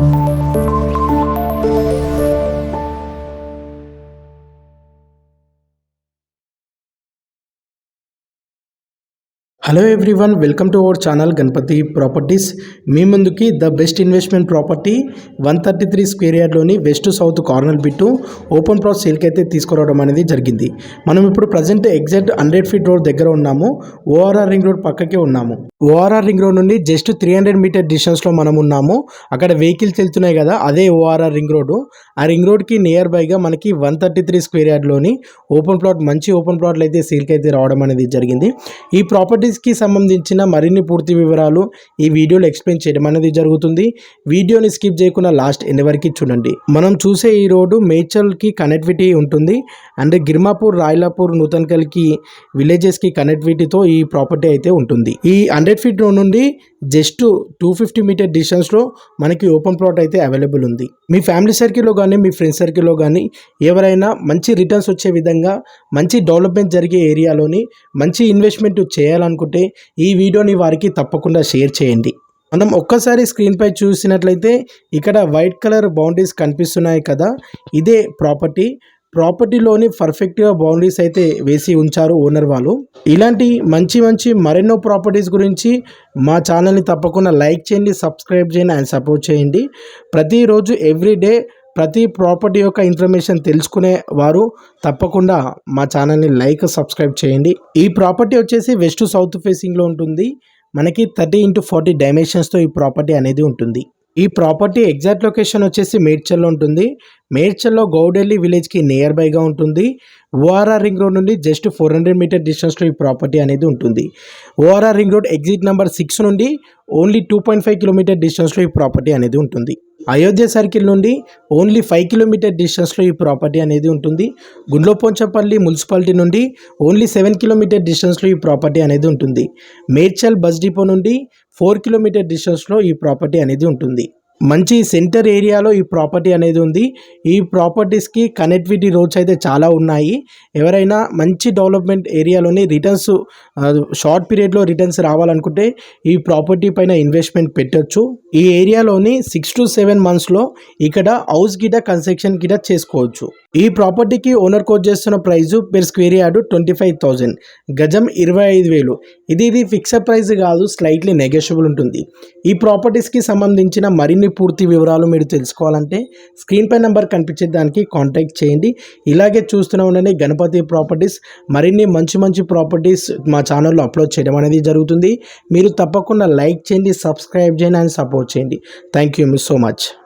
Thank you. Hello everyone welcome to our channel Ganapathi properties మీ ముందుకి the best investment property one thirty three square యార్డ్లోని west south corner bit open pros సేల్కి అయితే తీసుకురావడం అనేది జరిగింది. మనం ఇప్పుడు present exact hundred feet road దగ్గర ఉన్నాము ఓఆర్ఆర్ రింగ్ రోడ్ పక్కకే ఉన్నాము. ఓఆర్ఆర్ రింగ్ రోడ్ నుండి జస్ట్ త్రీ హండ్రెడ్ మీటర్ డిస్టెన్స్లో మనం ఉన్నాము. అక్కడ వెహికల్స్ వెళ్తున్నాయి కదా అదే ఓఆర్ఆర్ రింగ్ రోడ్డు ఆ రింగ్ రోడ్కి నియర్ బైగా మనకి వన్ థర్టీ త్రీ స్క్వేర్ యార్డ్లోని ఓపెన్ ప్లాట్ మంచి ఓపెన్ ప్లాట్లు అయితే సేల్కి అయితే రావడం అనేది జరిగింది. ఈ కి సంబంధించిన మరిన్ని పూర్తి వివరాలు ఈ వీడియోలో ఎక్స్ప్లెయిన్ చేయడం అనేది జరుగుతుంది. వీడియోని స్కిప్ చేయకుండా లాస్ట్ ఎండ్ వరకు చూడండి. మనం చూసే ఈ రోడ్డు మేచల్కి కనెక్టివిటీ ఉంటుంది. అండ్ గిర్మాపూర్ రాయలాపూర్ నూతన్కల్కి విలేజెస్కి కనెక్టివిటీతో ఈ ప్రాపర్టీ అయితే ఉంటుంది. ఈ హండ్రెడ్ ఫీట్ రోడ్ నుండి జస్ట్ టూ ఫిఫ్టీ మీటర్ డిస్టెన్స్లో మనకి ఓపెన్ ప్లాట్ అయితే అవైలబుల్ ఉంది. మీ ఫ్యామిలీ సర్కిల్లో కానీ మీ ఫ్రెండ్స్ సర్కిల్లో కానీ ఎవరైనా మంచి రిటర్న్స్ వచ్చే విధంగా మంచి డెవలప్మెంట్ జరిగే ఏరియాలోని మంచి ఇన్వెస్ట్మెంట్ చేయాలనుకుంటే ఈ వీడియోని వారికి తప్పకుండా షేర్ చేయండి. మనం ఒక్కసారి స్క్రీన్పై చూసినట్లయితే ఇక్కడ వైట్ కలర్ బౌండరీస్ కనిపిస్తున్నాయి కదా ఇదే ప్రాపర్టీ. ప్రాపర్టీలోని పర్ఫెక్ట్గా బౌండరీస్ అయితే వేసి ఉంచారు ఓనర్ వాళ్ళు. ఇలాంటి మంచి మంచి మరెన్నో ప్రాపర్టీస్ గురించి మా ఛానల్ని తప్పకుండా లైక్ చేయండి సబ్స్క్రైబ్ చేయండి అండ్ సపోర్ట్ చేయండి. ప్రతిరోజు ఎవ్రీడే ప్రతి ప్రాపర్టీ యొక్క ఇన్ఫర్మేషన్ తెలుసుకునే వారు తప్పకుండా మా ఛానల్ని లైక్ సబ్స్క్రైబ్ చేయండి. ఈ ప్రాపర్టీ వచ్చేసి వెస్ట్ సౌత్ ఫేసింగ్లో ఉంటుంది. మనకి థర్టీ ఇంటూ ఫార్టీ డైమెన్షన్స్తో ఈ ప్రాపర్టీ అనేది ఉంటుంది. ఈ ప్రాపర్టీ ఎగ్జాక్ట్ లొకేషన్ వచ్చేసి మేడ్చల్లో ఉంటుంది. మేడ్చల్లో గౌడెల్లి విలేజ్కి నియర్ బైగా ఉంటుంది. ఓఆర్ఆర్ రింగ్ రోడ్ నుండి జస్ట్ ఫోర్ హండ్రెడ్ మీటర్ డిస్టెన్స్లో ఈ ప్రాపర్టీ అనేది ఉంటుంది. ORR ring road exit number six నుండి only two point five kilometer డిస్టెన్స్లో ఈ ప్రాపర్టీ అనేది ఉంటుంది. అయోధ్య సర్కిల్ నుండి ఓన్లీ ఫైవ్ కిలోమీటర్ డిస్టెన్స్లో ఈ ప్రాపర్టీ అనేది ఉంటుంది. గుండ్లోపోంచపల్లి మున్సిపాలిటీ నుండి ఓన్లీ సెవెన్ కిలోమీటర్ డిస్టెన్స్లో ఈ ప్రాపర్టీ అనేది ఉంటుంది. మేడ్చల్ బస్ డిపో నుండి ఫోర్ కిలోమీటర్ డిస్టెన్స్లో ఈ ప్రాపర్టీ అనేది ఉంటుంది. మంచి సెంటర్ ఏరియాలో ఈ ప్రాపర్టీ అనేది ఉంది. ఈ ప్రాపర్టీస్కి కనెక్టివిటీ రోడ్స్ అయితే చాలా ఉన్నాయి. ఎవరైనా మంచి డెవలప్మెంట్ ఏరియాలోని రిటర్న్స్ షార్ట్ పీరియడ్లో రిటర్న్స్ రావాలనుకుంటే ఈ ప్రాపర్టీ పైన ఇన్వెస్ట్మెంట్ పెట్టొచ్చు. ఈ ఏరియాలోని సిక్స్ టు సెవెన్ మంత్స్లో ఇక్కడ హౌస్ గిట కన్స్ట్రక్షన్ గిట చేసుకోవచ్చు. ఈ ప్రాపర్టీకి ఓనర్ కోట్ చేస్తున్న price per square yard twenty five thousand గజం ఇరవై ఐదు వేలు. ఇది ఇది ఫిక్స్డ్ ప్రైస్ కాదు స్లైట్లీ నెగోషియబుల్ ఉంటుంది. ఈ ప్రాపర్టీస్కి సంబంధించిన మరిన్ని పూర్తి వివరాలు మీరు తెలుసుకోవాలంటే స్క్రీన్పై నెంబర్ కనిపించే దానికి కాంటాక్ట్ చేయండి. ఇలాగే చూస్తూనే ఉండండి. గణపతి ప్రాపర్టీస్ మరిన్ని మంచి మంచి ప్రాపర్టీస్ మా ఛానల్లో అప్లోడ్ చేయడం అనేది జరుగుతుంది. మీరు తప్పకుండా లైక్ చేయండి సబ్స్క్రైబ్ చేయండి అండ్ సపోర్ట్ చేయండి. Thank you miss so much